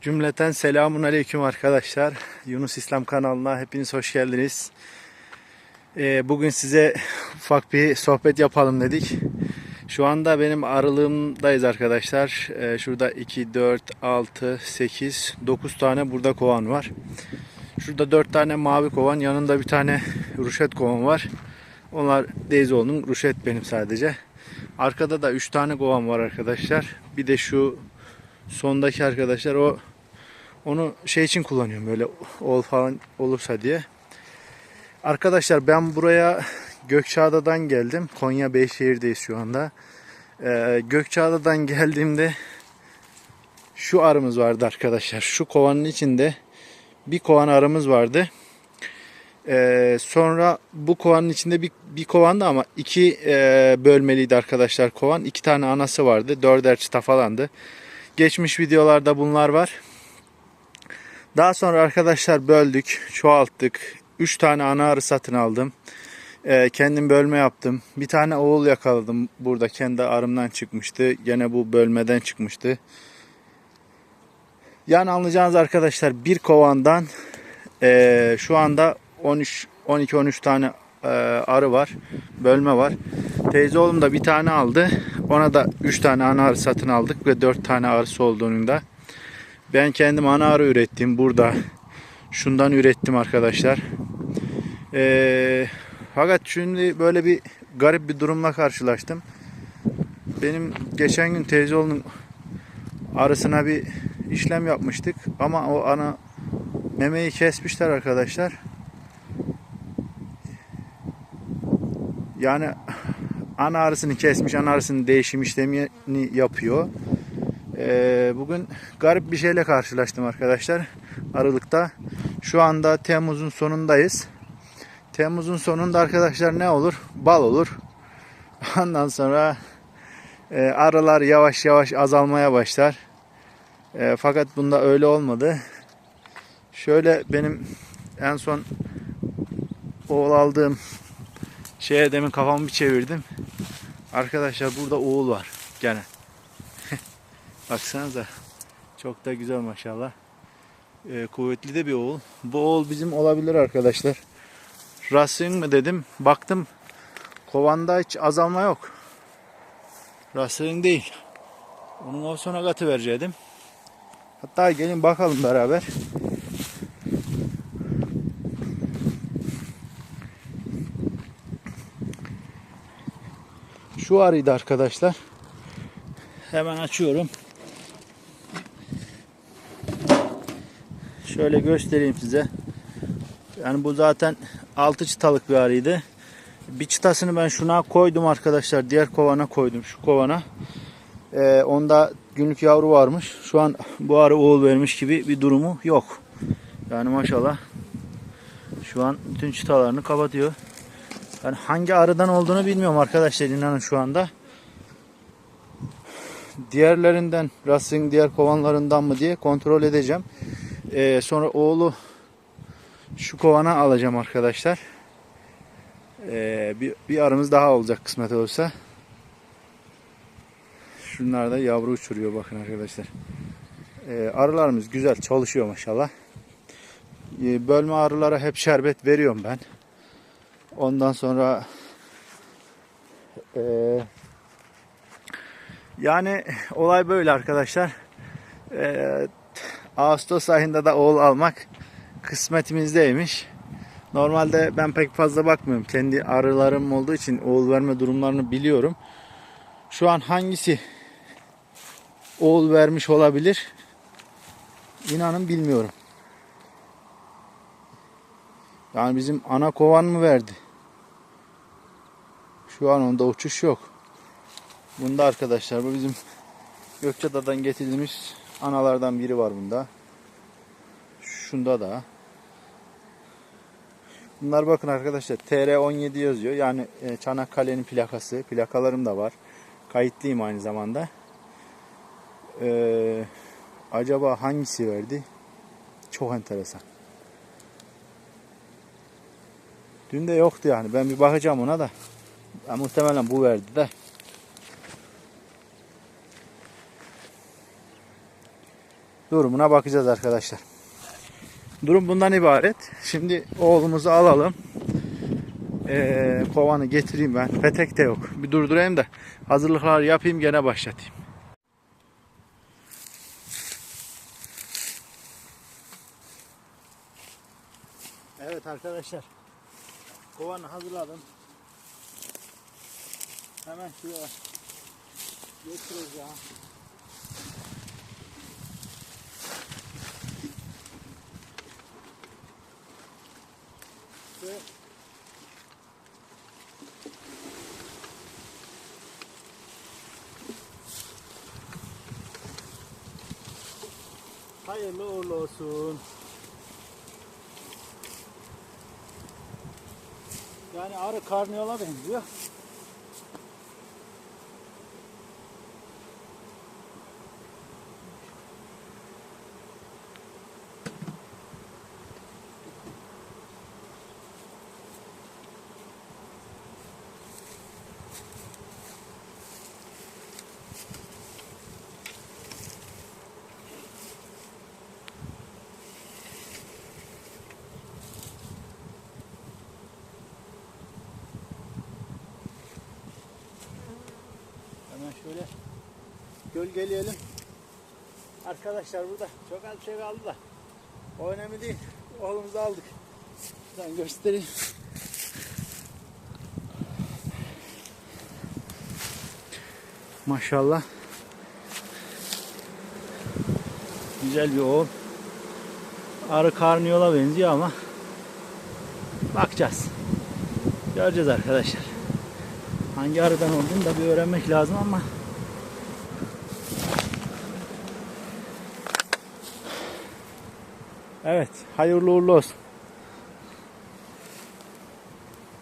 Cümleten selamun aleyküm arkadaşlar. Yunus İslam kanalına hepiniz hoş geldiniz. Ee, bugün size ufak bir sohbet yapalım dedik. Şu anda benim aralığımdayız arkadaşlar. Ee, şurada 2, 4, 6, 8, 9 tane burada kovan var. Şurada 4 tane mavi kovan, yanında bir tane ruşet kovan var. Onlar Deyzoğlu'nun, ruşet benim sadece. Arkada da 3 tane kovan var arkadaşlar. Bir de şu sondaki arkadaşlar o onu şey için kullanıyorum böyle ol falan olursa diye. Arkadaşlar ben buraya Gökçeada'dan geldim. Konya Beyşehir'deyiz şu anda. Ee, Gökçeada'dan geldiğimde şu arımız vardı arkadaşlar. Şu kovanın içinde bir kovan arımız vardı. Ee, sonra bu kovanın içinde bir, bir kovandı ama iki e, bölmeliydi arkadaşlar kovan. İki tane anası vardı. Dörder çıta falandı. Geçmiş videolarda bunlar var. Daha sonra arkadaşlar böldük, çoğalttık. 3 tane ana arı satın aldım. Ee, kendim bölme yaptım. Bir tane oğul yakaladım. Burada kendi arımdan çıkmıştı. Gene bu bölmeden çıkmıştı. Yani anlayacağınız arkadaşlar bir kovandan ee, şu anda 13 12-13 tane ee, arı var. Bölme var. Teyze oğlum da bir tane aldı. Ona da 3 tane ana arı satın aldık ve 4 tane arısı olduğunu da. Ben kendim ana arı ürettim burada. Şundan ürettim arkadaşlar. Ee, fakat şimdi böyle bir garip bir durumla karşılaştım. Benim geçen gün teyze oğlunun arısına bir işlem yapmıştık. Ama o ana memeyi kesmişler arkadaşlar. Yani ana arısını kesmiş, ana arısının değişim işlemini yapıyor. Ee, bugün garip bir şeyle karşılaştım arkadaşlar. Aralıkta. Şu anda Temmuz'un sonundayız. Temmuz'un sonunda arkadaşlar ne olur? Bal olur. Ondan sonra e, arılar yavaş yavaş azalmaya başlar. E, fakat bunda öyle olmadı. Şöyle benim en son oğul aldığım şeye demin kafamı bir çevirdim. Arkadaşlar burada oğul var. Gene. Baksanıza. Çok da güzel maşallah. Ee, kuvvetli de bir oğul. Bu oğul bizim olabilir arkadaşlar. Racing mı dedim. Baktım kovanda hiç azalma yok. Racing değil. Onun o sonra katı verecektim. Hatta gelin bakalım beraber. Şu arıydı arkadaşlar. Hemen açıyorum. Şöyle göstereyim size. Yani bu zaten 6 çıtalık bir arıydı. Bir çıtasını ben şuna koydum arkadaşlar. Diğer kovana koydum. Şu kovana. Ee, onda günlük yavru varmış. Şu an bu arı oğul vermiş gibi bir durumu yok. Yani maşallah. Şu an bütün çıtalarını kapatıyor. Yani hangi arıdan olduğunu bilmiyorum arkadaşlar inanın şu anda. Diğerlerinden, Racing diğer kovanlarından mı diye kontrol edeceğim. Ee, sonra oğlu şu kovana alacağım arkadaşlar. Ee, bir, bir arımız daha olacak kısmet olursa. Şunlar da yavru uçuruyor bakın arkadaşlar. Ee, arılarımız güzel çalışıyor maşallah. Ee, bölme arılara hep şerbet veriyorum ben. Ondan sonra e, yani olay böyle arkadaşlar. E, Ağustos ayında da oğul almak kısmetimizdeymiş. Normalde ben pek fazla bakmıyorum. Kendi arılarım olduğu için oğul verme durumlarını biliyorum. Şu an hangisi oğul vermiş olabilir? İnanın bilmiyorum. Yani bizim ana kovan mı verdi? Şu an onda uçuş yok. Bunda arkadaşlar bu bizim Gökçeada'dan getirdiğimiz analardan biri var bunda. Şunda da. Bunlar bakın arkadaşlar TR17 yazıyor. Yani e, Çanakkale'nin plakası. Plakalarım da var. Kayıtlıyım aynı zamanda. Ee, acaba hangisi verdi? Çok enteresan. Dün de yoktu yani. Ben bir bakacağım ona da. Ya, muhtemelen bu verdi de. durumuna bakacağız arkadaşlar. Durum bundan ibaret. Şimdi oğlumuzu alalım. Ee, kovanı getireyim ben. Petek de yok. Bir durdurayım da hazırlıklar yapayım gene başlatayım. Evet arkadaşlar. Kovanı hazırladım. Hemen şuraya getireceğim. Ve Hayırlı uğurlu olsun. Yani arı karniyola benziyor. Gölgeleyelim. Arkadaşlar burada çok az şey kaldı da o önemli değil. Oğlumuzu aldık. Ben göstereyim. Maşallah. Güzel bir oğul. Arı karniyola benziyor ama bakacağız. Göreceğiz arkadaşlar. Hangi arıdan olduğunu da bir öğrenmek lazım ama Evet, hayırlı uğurlu olsun.